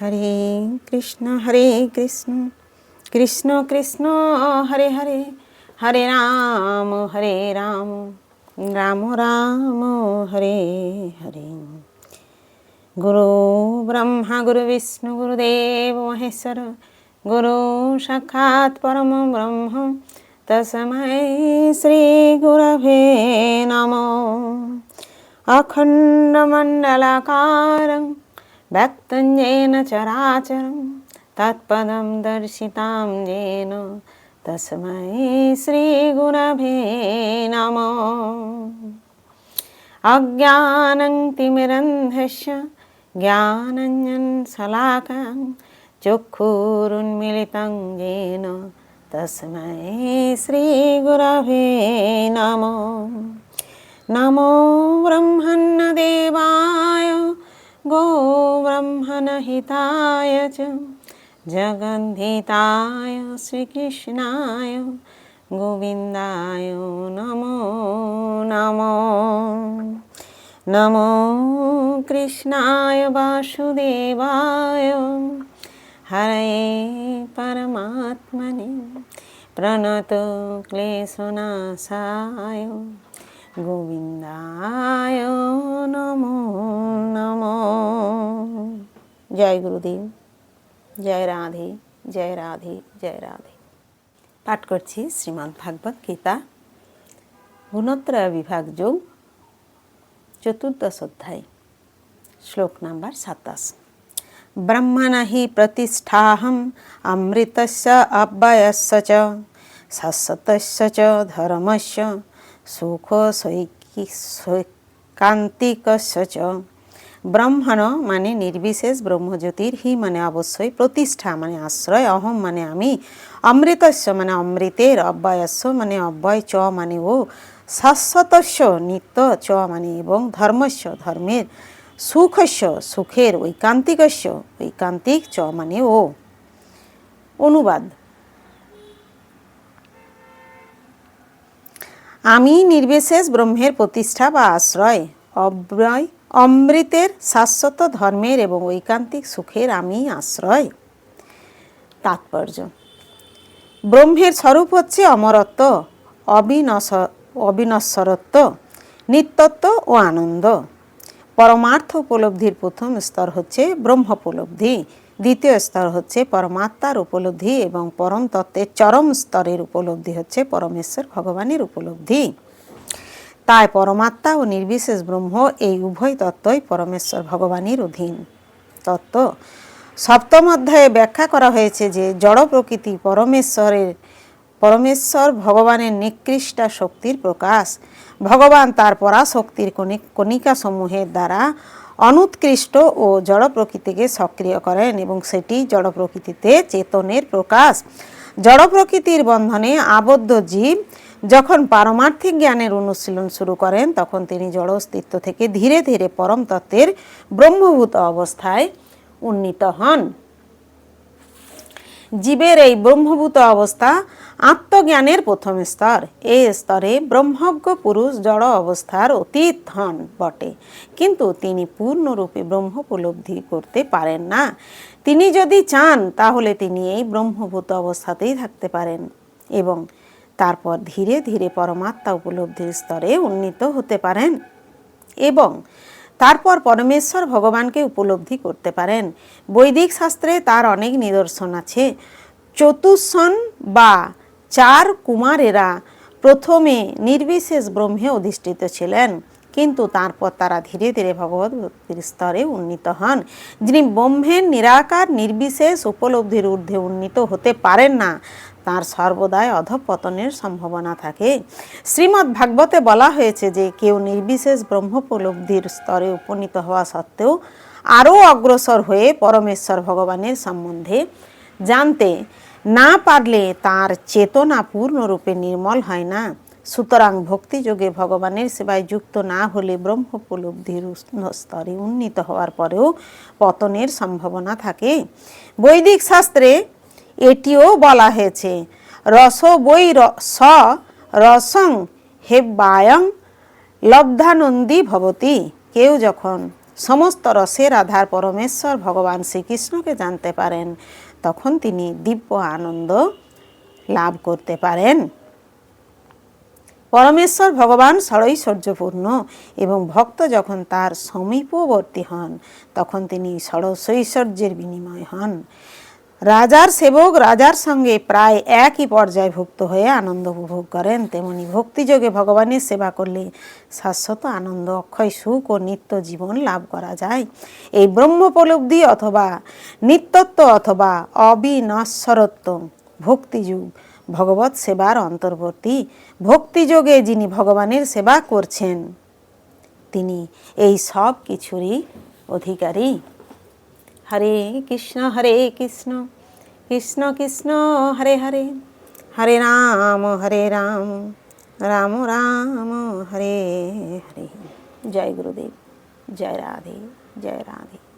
हरे कृष्ण हरे कृष्ण। कृष्ण कृष्ण हरे हरे। हरे राम हरे राम। राम राम हरे हरे। गुरु ब्रह्म गुरुविष्णु गुरुदेव महेश्वर। गुरु साक्षात् परम ब्रह्म। तस्मै श्रीगुरवे नमो। अखण्डमण्डलाकारं ব্যক্তঞ্জেন চরাচরম তৎপদম দর্শিতাম যেন তসময় শ্রীগুণভে নম অজ্ঞানং তিমিরন্ধস্য জ্ঞানঞ্জন শলাকাং চক্ষুরুন্মিলিতং যেন তসময় শ্রীগুরভে নমো নমো ব্রহ্মণ্য দেবা गोब्रह्मणहिताय च जगद्धिताय श्रीकृष्णाय गोविन्दाय नमो नमो नमो कृष्णाय वासुदेवाय हरे परमात्मने प्रणत क्लेशनाशाय গোবিন্দায় নম নম জয় গুরুদেব, জয় রাধে জয় রাধে জয় রাধে। পাঠ করছি শ্রীমদ্ ভাগবত গীতা, গুণত্রয় বিভাগ যোগ চতুর্দশ অধ্যায়, শ্লোক নাম্বার সাতাশ। ব্রহ্মণ হি প্রতিষ্ঠাহম, অমৃতস্য অব্যয়স্য চ, শাশ্বতস্য চ, ধর্মস্য, সুখ সৈকান্তিকস্য চ। ব্রহ্মণ মানে নির্বিশেষ ব্রহ্মজ্যোতির হি মানে অবশ্যই প্রতিষ্ঠা মানে আশ্রয়, অহম মানে আমি, অমৃতস্য মানে অমৃতের, অব্যয়স্য মানে অব্যয়, চ মানে ও, শাশ্বতস্য নিত্য, চ মানে এবং ধর্মস্য ধর্মের, সুখস্য সুখের, ঐকান্তিকস্য ঐকান্তিক, চ মানে ও। অনুবাদ। আমি নির্বিশেষ ব্রহ্মের প্রতিষ্ঠা বা আশ্রয়, অব্যয় অমৃতের শাশ্বত ধর্মের এবং ঐকান্তিক সুখের আমি আশ্রয়। তাৎপর্য। ব্রহ্মের স্বরূপ হচ্ছে অমরত্ব, অবিনশ, অবিনশ্বরত্ব, নিত্যত্ব ও আনন্দ। পরমার্থ উপলব্ধির প্রথম স্তর হচ্ছে ব্রহ্ম উপলব্ধি দ্বিতীয় স্তর হচ্ছে পরমাত্মার উপলব্ধি এবং পরম তত্ত্বের চরম স্তরের উপলব্ধি হচ্ছে পরমেশ্বর ভগবানের উপলব্ধি। তাই পরমাত্মা ও নির্বিশেষ ব্রহ্ম এই উভয় তত্ত্বই পরমেশ্বর ভগবানের অধীন। তত্ত্ব। সপ্তম অধ্যায়ে ব্যাখ্যা করা হয়েছে যে জড় প্রকৃতি পরমেশ্বরের, পরমেশ্বর ভগবানের নিকৃষ্টা শক্তির প্রকাশ। ভগবান তার পরাশক্তির কণিকা সমূহের দ্বারা অনুৎকৃষ্ট ও জড় প্রকৃতিকে সক্রিয় করেন এবং সেটি জড় প্রকৃতিতে চেতনের প্রকাশ। জড় প্রকৃতির বন্ধনে আবদ্ধ জীব যখন পারমার্থিক জ্ঞানের অনুশীলন শুরু করেন, তখন তিনি জড় অস্তিত্ব থেকে ধীরে ধীরে পরম তত্ত্বের ব্রহ্মভূত অবস্থায় উন্নীত হন। জীবের এই ব্রহ্মভূত অবস্থা আত্মজ্ঞানের প্রথম স্তর। এই স্তরে ব্রহ্মজ্ঞ পুরুষ জড় অবস্থার অতীত হন বটে, কিন্তু তিনি পূর্ণরূপে ব্রহ্ম উপলব্ধি করতে পারেন না। তিনি যদি চান, তাহলে তিনি এই ব্রহ্মভূত অবস্থাতেই থাকতে পারেন এবং তারপর ধীরে ধীরে পরমাত্মা উপলব্ধির স্তরে উন্নীত হতে পারেন এবং তারপর পরমেশ্বর ভগবানকে উপলব্ধি করতে পারেন। বৈদিক শাস্ত্রে তার অনেক নিদর্শন আছে। চতুষ্ষণ বা চার কুমারেরা প্রথমে নির্বিশেষ ব্রহ্মে অধিষ্ঠিত ছিলেন, কিন্তু তারপর তারা ধীরে ধীরে ভগবত ভক্তির স্তরে উন্নীত হন। যিনি ব্রহ্মের নিরাকার, নির্বিশেষ, উপলব্ধির ঊর্ধ্বে উন্নীত হতে পারেন না তার সর্বদাই অধপতনের সম্ভাবনা থাকে। শ্রীমদ্ ভাগবতে বলা হয়েছে যে, কেউ নির্বিশেষ ব্রহ্মোপলব্ধির স্তরে উপনীত হওয়া সত্ত্বেও আরও অগ্রসর হয়ে পরমেশ্বর ভগবানের সম্বন্ধে জানতে না পারলে তার চেতনা পূর্ণরূপে নির্মল হয় না। সুতরাং ভক্তিযোগে ভগবানের সেবায় যুক্ত না হলে ব্রহ্মোপলব্ধির স্তরে উন্নীত হওয়ার পরেও পতনের সম্ভাবনা থাকে। বৈদিক শাস্ত্রে এটিও বলা হয়েছে, রস বৈ স, রসং হেব্বায়ং লব্ধানন্দী ভবতি। কেউ যখন সমস্ত রসের আধার পরমেশ্বর ভগবান শ্রীকৃষ্ণকে জানতে পারেন, তখন তিনি দিব্য আনন্দ লাভ করতে পারেন। পরমেশ্বর ভগবান ষড়ৈশ্বর্যপূর্ণ এবং ভক্ত যখন তার সমীপবর্তী হন, তখন তিনি ষড়ৈশ্বর্যের বিনিময় হন। রাজার সেবক রাজার সঙ্গে প্রায় একই পর্যায়ভুক্ত হয়ে আনন্দ উপভোগ করেন। তেমনি ভক্তিযোগে ভগবানের সেবা করলে শাশ্বত আনন্দ, অক্ষয় সুখ ও নিত্য জীবন লাভ করা যায়। এই ব্রহ্মোপলব্ধি অথবা নিত্যত্ব অথবা অবিনশ্বরত্ব ভক্তিযুগ ভগবত সেবার অন্তর্বর্তী। ভক্তিযোগে যিনি ভগবানের সেবা করছেন, তিনি এই সব কিছুরই অধিকারী। হরে কৃষ্ণ হরে কৃষ্ণ কৃষ্ণ কৃষ্ণ, হরে হরে হরে রাম হরে রাম রাম রাম, হরে হরে। জয় গুরুদেব, জয় রাধে জয় রাধে।